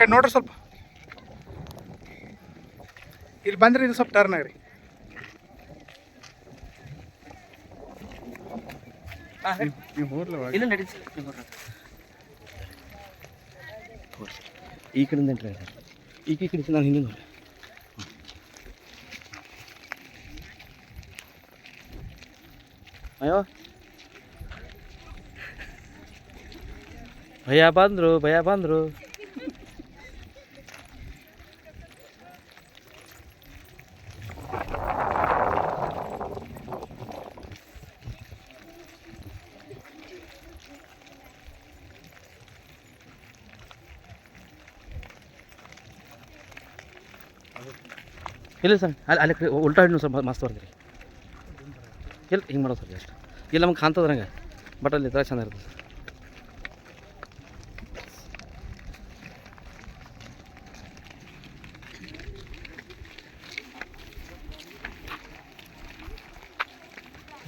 ಕಡೆ ನೋಡ್ರಿ ಸ್ವಲ್ಪ. ಇಲ್ಲಿ ಬಂದ್ರಿ ಇದು ಸ್ವಲ್ಪ ಟರ್ನ್ ಆಗ್ರಿ. ಈ ಕಡೆಯಿಂದ ಈ ಈ ಕಡೆ ನಾನು ಹಿಂದೆ ನೋಡಿ ಅಯ್ಯೋ. ಭಯ ಬಂದರು ಭಯ ಬಂದರು. ಇಲ್ಲ ಸರ್, ಅಲ್ಲಿ ಅಲ್ಲಿ ಉಲ್ಟಾ ಹಿಡಿದು ಸರ್ ಮಸ್ತ್ ಬರ್ತೀರಿ ಇಲ್ಲ, ಹಿಂಗೆ ಮಾಡೋದು ಸರ್ ಅಷ್ಟು. ಇಲ್ಲ, ನಮ್ಗೆ ಕಾಣ್ತದೆ ನಂಗೆ ಬಟ್ ಅಲ್ಲಿ ಇದ್ರೆ ಚಂದ ಇರ್ತದೆ ಸರ್.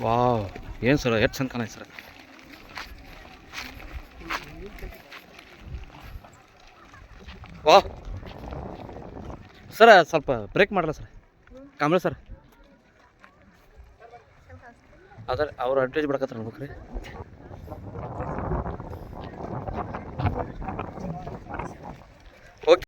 ವಾವ್, ಏನು ಸರ್, ಎಷ್ಟು ಚಂದ ಕಾಣೈತೆ ಸರ್. ವಾ ಸರ ಸ್ವಲ್ಪ ಬ್ರೇಕ್ ಮಾಡಲ್ಲ ಸರ್? ಕಾಮ್ರೆ ಸರ್. ಅದರ ಅವ್ರು ಅಡ್ವರ್ಟೈಸ್ ನೋಡ್ಬೇಕು ನೋಡ್ರಿ